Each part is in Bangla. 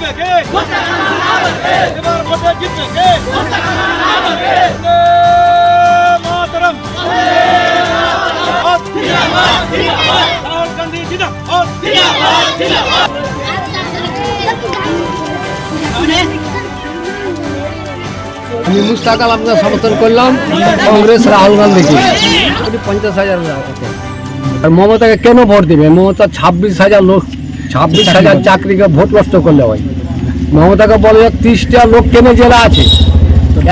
জিতবে কে? এবার ভোটে জিতবে কে? মাতরম। রাহুল গান্ধী জিন্দাবাদ। আমি মুস্তাক আলমকে সমর্থন করলাম কংগ্রেস রাহুল গান্ধীকে। পঞ্চাশ হাজার আর মমতাকে কেন ভোট দিবে? মমতা ছাব্বিশ হাজার লোক ছাব্বিশ হাজার চাকরিকে ভোট নষ্ট করলে হয়। মমতাকে বলে তিরিশটা লোক কেনে জেলা আছে?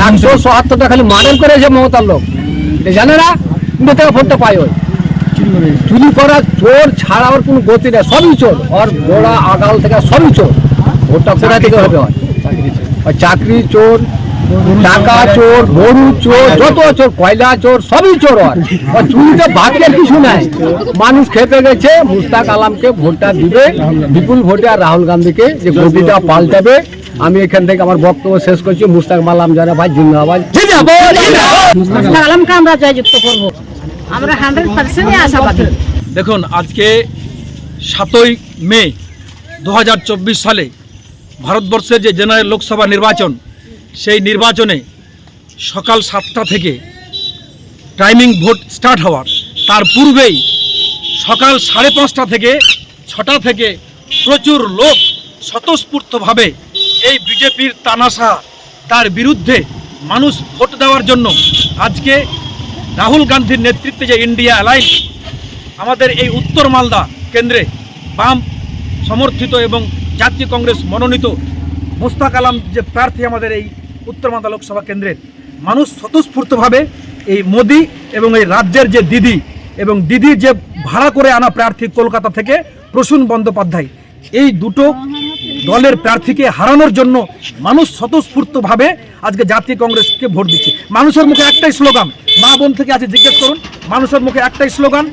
একশো সহাত্তরটা খালি মার্ডার করেছে মমতার লোক। এটা জানে না? কিন্তু তাকে ভোটটা পাই ওই। চুরি করা চোর ছাড়া ওর কোনো গতি নেই, সবই চোর। ওর গোড়া আগাল থেকে সবই চোর। ভোটটা থেকে হবে? হয় চাকরি চোর। টাকা চোর গরু চোর যত চোর কয়লা চোর সবই চোর হয়। আর চুরিতে ভাগ্যের কিছু নাই। মানুষ খেপে গেছে মুস্তাক আলামকে ভোটটা দিবে বিপুল ভোটে আর রাহুল গান্ধীকে যে গতিটা পাল্টাবে। আমি এখান থেকে আমার বক্তব্য শেষ করছি। মুস্তাক মালাম জানা ভাই জিন্দাবাদ মুস্তাক আলমকে আমরা জয়যুক্ত করব। আমরা হান্ড্রেড পার্সেন্ট আশাবাদী। দেখুন আজকে সাতই মে দু হাজার চব্বিশ সালে ভারতবর্ষের যে জেনারেল লোকসভা নির্বাচন সেই নির্বাচনে সকাল সাতটা থেকে টাইমিং ভোট স্টার্ট হওয়ার। তার পূর্বেই সকাল সাড়ে পাঁচটা থেকে ছটা থেকে প্রচুর লোক স্বতঃস্ফূর্তভাবে এই বিজেপির তানাশা, তার বিরুদ্ধে মানুষ ভোট দেওয়ার জন্য আজকে রাহুল গান্ধীর নেতৃত্বে যে ইন্ডিয়া অ্যালায়েন্স, আমাদের এই উত্তর মালদা কেন্দ্রে বাম সমর্থিত এবং জাতীয় কংগ্রেস মনোনীত মোস্তাক আলম যে প্রার্থী আমাদের এই উত্তর মালদা লোকসভা কেন্দ্রের মানুষ স্বতঃস্ফূর্তভাবে এই মোদি এবং এই রাজ্যের যে দিদি এবং দিদি যে ভাড়া করে আনা প্রার্থী কলকাতা থেকে প্রসূন বন্দ্যোপাধ্যায়, এই দুটো দলের প্রার্থীকে হারানোর জন্য মানুষ স্বতঃস্ফূর্তভাবে আজকে জাতীয় কংগ্রেসকে ভোট দিচ্ছে। মানুষের মুখে একটাই স্লোগান, মা বোন থেকে আছে জিজ্ঞেস করুন, মানুষের মুখে একটাই স্লোগান,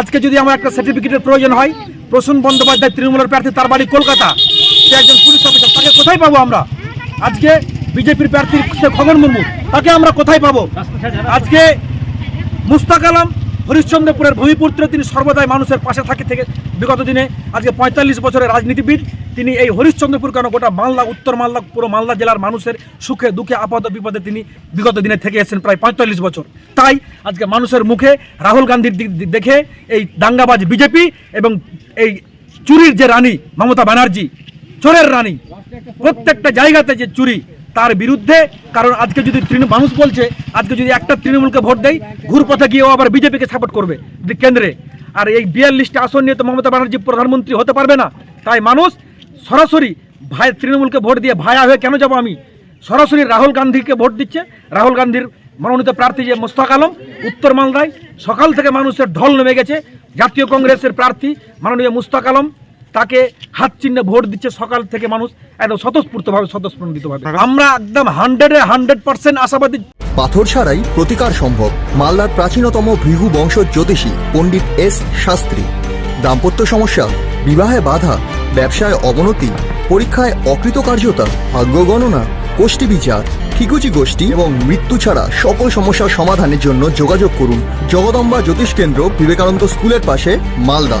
আজকে যদি আমার একটা সার্টিফিকেটের প্রয়োজন হয়, প্রসূন বন্দ্যোপাধ্যায় তৃণমূলের প্রার্থী তার বাড়ি কলকাতা, সে একজন পুলিশ অফিসার তাকে কোথায় পাবো আমরা? আজকে বিজেপির প্রার্থী খগন মুর্মু, তাকে আমরা কোথায় পাবো? আজকে মুস্তাক আলম হরিশ্চন্দ্রপুরের ভূমিপুত্র তিনি সর্বদাই মানুষের পাশে থাকে থেকে বিগত দিনে, আজকে পঁয়তাল্লিশ বছরের রাজনীতিবিদ, তিনি এই হরিশ্চন্দ্রপুর কেন গোটা মালদা, উত্তর মালদা, পুরো মালদা জেলার মানুষের সুখে, দুঃখে, আপদ, বিপদে তিনি বিগত দিনে থেকে এসেছেন প্রায় পঁয়তাল্লিশ বছর। তাই আজকে মানুষের মুখে রাহুল গান্ধীর দিক দেখে এই দাঙ্গাবাজ বিজেপি এবং এই চুরির যে রানী মমতা ব্যানার্জি, চোরের রানী, প্রত্যেকটা জায়গাতে যে চুরি তার বিরুদ্ধে, কারণ আজকে যদি তৃণ মানুষ বলছে, আজকে যদি একটা তৃণমূলকে ভোট দেয়, ঘুরপথে গিয়েও আবার বিজেপিকে সাপোর্ট করবে কেন্দ্রে। আর এই বিয়াল্লিশটা আসন নিয়ে তো মমতা ব্যানার্জি প্রধানমন্ত্রী হতে পারবে না। তাই মানুষ সরাসরি ভাই তৃণমূলকে ভোট দিয়ে ভায়া হয়ে কেন যাব আমি? সরাসরি রাহুল গান্ধীকে ভোট দিচ্ছে। রাহুল গান্ধীর মনোনীত প্রার্থী যে মোস্তাক আলম, উত্তর মালদায় সকাল থেকে মানুষের ঢল নেমে গেছে। জাতীয় কংগ্রেসের প্রার্থী মাননীয় মুস্তাক আলম তাকে হাত চিহ্নে ভোট দিচ্ছে সকাল থেকে মানুষ একদম স্বতঃস্ফূর্তভাবে স্বতঃস্ফূর্তিভাবে আমরা একদম হান্ড্রেডে হান্ড্রেড পার্সেন্ট আশাবাদী। পাথর ছাড়াই প্রতিকার সম্ভব। মালদার প্রাচীনতম ভৃগু বংশ জ্যোতিষী পণ্ডিত এস শাস্ত্রী। দাম্পত্য সমস্যা বিবাহে বাধা ব্যবসায় অবনতি পরীক্ষায় অকৃতকার্যতা ভাগ্য গণনা গোষ্ঠী বিচার ঠিকুচি গোষ্ঠী এবং মৃত্যু ছাড়া সকল সমস্যার সমাধানের জন্য যোগাযোগ করুন। জগদম্বা জ্যোতিষ কেন্দ্র বিবেকানন্দ স্কুলের পাশে Malda.